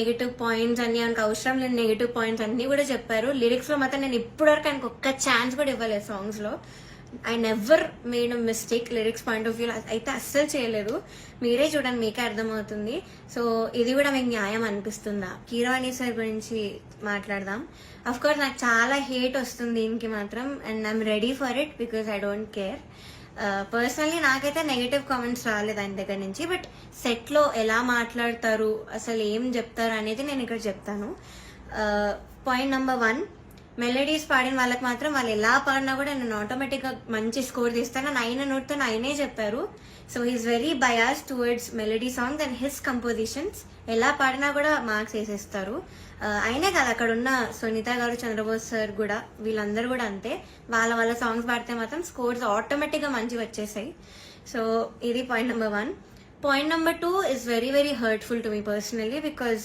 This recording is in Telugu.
నెగిటివ్ పాయింట్స్ అన్ని ఆయనకు అవసరం లేని నెగిటివ్ పాయింట్స్ అన్ని కూడా చెప్పారు. లిరిక్స్లో మాత్రం నేను ఇప్పటివరకు ఆయనకు ఒక్క ఛాన్స్ కూడా ఇవ్వలేదు సాంగ్స్లో. I never made mistake lyrics point of view అయితే అస్సలు చేయలేదు. మీరే చూడండి మీకే అర్థమవుతుంది. సో ఇది కూడా మీకు న్యాయం అనిపిస్తుందా? కీరవాణి సార్ గురించి మాట్లాడదాం. అఫ్ కోర్స్ నాకు చాలా హేట్ వస్తుంది దీనికి మాత్రం and I'm ready for it because I don't care personally నాకైతే నెగటివ్ కామెంట్స్ రాలేదు ఆయన దగ్గర నుంచి బట్ సెట్లో ఎలా మాట్లాడతారు అసలు ఏం చెప్తారు అనేది నేను ఇక్కడ చెప్తాను. పాయింట్ నెంబర్ వన్ మెలడీస్ పాడిన వాళ్ళకి మాత్రం వాళ్ళు ఎలా పాడినా కూడా నేను ఆటోమేటిక్గా మంచి స్కోర్ తీస్తాను ఆయన నోట్తో ఆయనే చెప్పారు. So he's very bias towards melody songs and his compositions ఎలా పాడినా కూడా మార్క్స్ వేసేస్తారు. Uh, అయినా కాదు కదా అక్కడ ఉన్న సునీత గారు చంద్రబోస్ సార్ కూడా వీళ్ళందరూ కూడా అంతే. వాళ్ళ వాళ్ళ సాంగ్స్ పాడితే మాత్రం స్కోర్స్ ఆటోమేటిక్గా మంచిగా వచ్చేసాయి. సో ఇది point number one point number two is very very hurtful to me personally because